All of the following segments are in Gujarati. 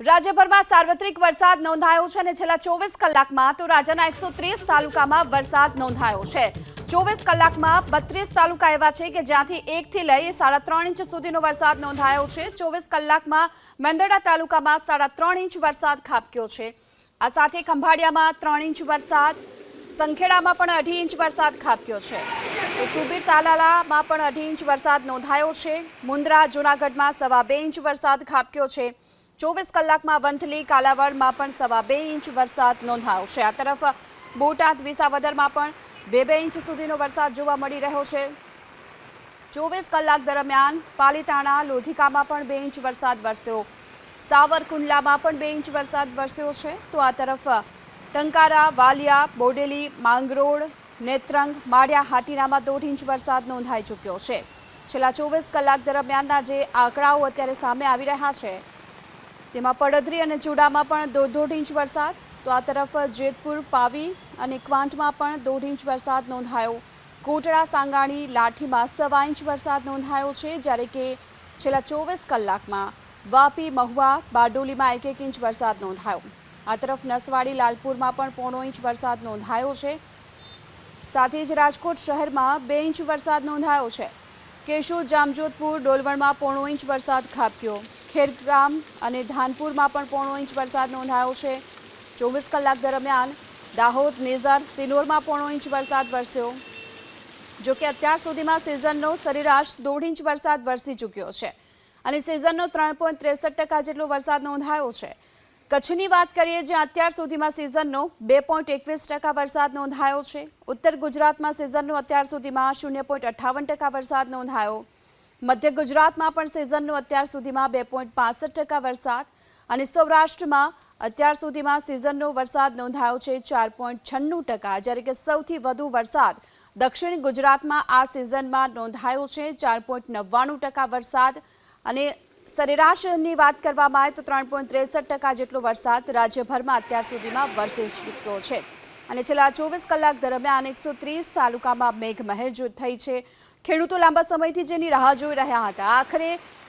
રાજ્યભરમાં સાર્વત્રિક વરસાદ નોંધાયો છે અને છેલ્લા ચોવીસ કલાકમાં તો રાજ્યના એકસો તાલુકામાં વરસાદ નોંધાયો છે. ચોવીસ કલાકમાં બત્રીસ તાલુકા એવા છે કે જ્યાંથી એકથી લઈ સાડા ત્રણ ઇંચ સુધીનો વરસાદ નોંધાયો છે. ચોવીસ કલાકમાં મેંદરડા તાલુકામાં સાડા ત્રણ ઇંચ વરસાદ ખાબક્યો છે. આ સાથે ખંભાળિયામાં ત્રણ ઇંચ વરસાદ, સંખેડામાં પણ અઢી ઇંચ વરસાદ ખાબક્યો છે. સુબીર તાલાલામાં પણ અઢી ઇંચ વરસાદ નોંધાયો છે. મુન્દ્રા, જૂનાગઢમાં સવા બે ઇંચ વરસાદ ખાબક્યો છે. ચોવીસ કલાકમાં વંથલી કાલાવડમાં પણ સવા બે ઇંચ વરસાદ નોંધાયો છે. આ તરફ બોટાદ વિસાવદરમાં પણ બે બે ઇંચ સુધીનો વરસાદ જોવા મળી રહ્યો છે. ચોવીસ કલાક દરમિયાન પાલીતાણા, લોધિકામાં પણ બે ઇંચ વરસાદ વરસ્યો. સાવરકુંડલામાં પણ બે ઇંચ વરસાદ વરસ્યો છે. તો આ તરફ ટંકારા, વાલિયા, બોડેલી, માંગરોળ, નેત્રંગ, માળિયા, હાટીનામાં દોઢ ઇંચ વરસાદ નોંધાઈ ચૂક્યો છે. છેલ્લા ચોવીસ કલાક દરમિયાનના જે આંકડાઓ અત્યારે સામે આવી રહ્યા છે તેમાં પડધરી અને ચૂડામાં પણ દોઢ દોઢ ઇંચ વરસાદ. તો આ તરફ જેતપુર, પાવી અને ક્વાંટમાં પણ દોઢ ઇંચ વરસાદ નોંધાયો. કોટડા સાંગાણી, લાઠીમાં સવા ઇંચ વરસાદ નોંધાયો છે, જ્યારે કે છેલ્લા ચોવીસ કલાકમાં વાપી, મહુવા, બારડોલીમાં એક એક ઇંચ વરસાદ નોંધાયો. આ તરફ નસવાડી, લાલપુરમાં પણ પોણો ઇંચ વરસાદ નોંધાયો છે. સાથે જ રાજકોટ શહેરમાં બે ઇંચ વરસાદ નોંધાયો છે. કેશોદ, જામજોધપુર, ડોલવણમાં પોણો ઇંચ વરસાદ ખાબક્યો. ખેરગામ અને ધાનપુરમાં પણ પોણો ઇંચ વરસાદ નોંધાયો છે. ચોવીસ કલાક દરમિયાન દાહોદ, નેઝર સિનોરમાં પોણો ઇંચ વરસાદ વરસ્યો. જો કે અત્યાર સુધીમાં સિઝનનો સરેરાશ દોઢ ઇંચ વરસાદ વરસી ચૂક્યો છે અને સિઝનનો ત્રણ પોઈન્ટ ત્રેસઠ ટકા જેટલો વરસાદ નોંધાયો છે. કચ્છની વાત કરીએ, જ્યાં અત્યાર સુધીમાં સિઝનનો બે પોઈન્ટ એકવીસ ટકા વરસાદ નોંધાયો છે. ઉત્તર ગુજરાતમાં સિઝનનો અત્યાર સુધીમાં શૂન્ય પોઈન્ટ અઠ્ઠાવન ટકા વરસાદ નોંધાયો. મધ્ય ગુજરાતમાં પણ સિઝનનો અત્યાર સુધીમાં બે પોઈન્ટ પાસઠ ટકા વરસાદ અને સૌરાષ્ટ્રમાં અત્યાર સુધીમાં સિઝનનો વરસાદ નોંધાયો છે ચાર પોઈન્ટ છન્નું ટકા. જ્યારે કે સૌથી વધુ વરસાદ દક્ષિણ ગુજરાતમાં આ સિઝનમાં નોંધાયો છે ચાર પોઈન્ટ નવ્વાણું ટકા વરસાદ. અને સરેરાશની વાત કરવામાં આવે તો ત્રણ પોઈન્ટ ત્રેસઠ ટકા જેટલો વરસાદ રાજ્યભરમાં અત્યાર સુધીમાં વરસી ચૂક્યો છે. અને છેલ્લા ચોવીસ કલાક દરમિયાન એકસો ત્રીસ તાલુકામાં મેઘમહેર થઈ છે. ખેડૂતો લાંબા સમયથી જેની રાહ જોઈ રહ્યા હતા. આખરે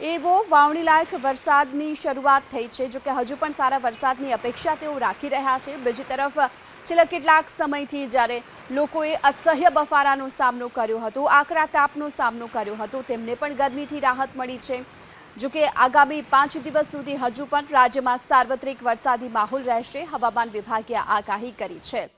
એવો વાવણીલાયક વરસાદની શરૂઆત થઈ છે, જોકે હજુ પણ સારા વરસાદની અપેક્ષા તેઓ રાખી રહ્યા છે. બીજી તરફ, છેલ્લા કેટલાક સમયથી જ્યારે લોકોએ અસહ્ય બફારાનો સામનો કર્યો હતો, આકરા તાપનો સામનો કર્યો હતો, તેમને પણ ગરમીથી રાહત મળી છે. જો કે આગામી પાંચ દિવસ સુધી હજુ પણ રાજ્યમાં સાર્વત્રિક વરસાદી માહોલ રહેશે. હવામાન વિભાગે આગાહી કરી છે.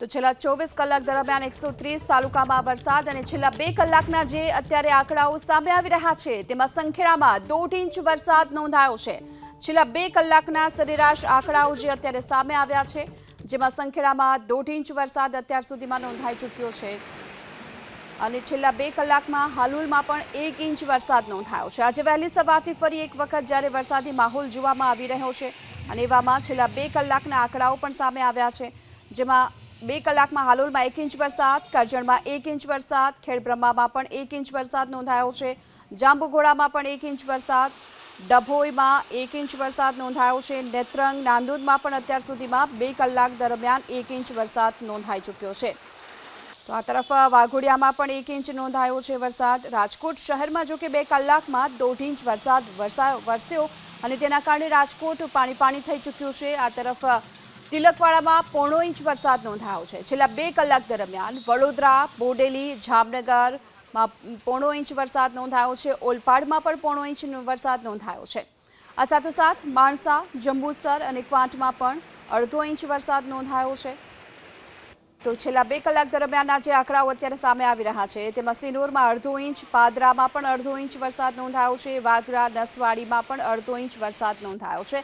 તો છેલ્લા ચોવીસ કલાક દરમિયાન એકસો ત્રીસ તાલુકામાં વરસાદ અને છેલ્લા બે કલાકના જે અત્યારે આંકડાઓ સામે આવી રહ્યા છે, તેમાં સંખેડામાં દોઢ ઇંચ વરસાદ નોંધાયો છે. છેલ્લા બે કલાકના સરેરાશ આંકડાઓ જે અત્યારે સામે આવ્યા છે, જેમાં સંખેડામાં દોઢ ઇંચ વરસાદ અત્યાર સુધીમાં નોંધાઈ ચૂક્યો છે. અને છેલ્લા બે કલાકમાં હાલુલમાં પણ એક ઇંચ વરસાદ નોંધાયો છે. આજે વહેલી સવારથી ફરી એક વખત જ્યારે વરસાદી માહોલ જોવામાં આવી રહ્યો છે, અને એવામાં છેલ્લા બે કલાકના આંકડાઓ પણ સામે આવ્યા છે, જેમાં બે કલાકમાં હાલોલમાં એક ઇંચ વરસાદ, કરજણમાં એક ઇંચ વરસાદ, ખેડબ્રહ્મામાં પણ એક ઇંચ વરસાદ નોંધાયો છે. જાંબુઘોડામાં પણ એક ઇંચ વરસાદ, ડભોઈમાં એક ઇંચ વરસાદ નોંધાયો છે. નેત્રંગ, નાંદોદમાં પણ અત્યાર સુધીમાં બે કલાક દરમિયાન એક ઇંચ વરસાદ નોંધાઈ ચૂક્યો છે. તો આ તરફ વાઘોડિયામાં પણ એક ઇંચ નોંધાયો છે વરસાદ. રાજકોટ શહેરમાં જો કે બે કલાકમાં દોઢ ઇંચ વરસાદ વરસાયો વરસ્યો અને તેના કારણે રાજકોટ પાણી પાણી થઈ ચૂક્યું છે. આ તરફ તિલકવાડામાં પોણો ઇંચ વરસાદ નોંધાયો છે. છેલ્લા બે કલાક દરમિયાન વડોદરા, બોડેલી જામનગરમાં પોણો ઇંચ વરસાદ નોંધાયો છે. ઓલપાડમાં પણ પોણો ઇંચ વરસાદ નોંધાયો છે. આ સાથોસાથ માણસા, જંબુસર અને ક્વાંટમાં પણ અડધો ઇંચ વરસાદ નોંધાયો છે. તો છેલ્લા બે કલાક દરમિયાનના જે આંકડાઓ અત્યારે સામે આવી રહ્યા છે. તેમાં સિનોરમાં અડધો ઇંચ, પાદરામાં પણ અડધો ઇંચ વરસાદ નોંધાયો છે. વાગરા, નસવાડીમાં પણ અડધો ઇંચ વરસાદ નોંધાયો છે.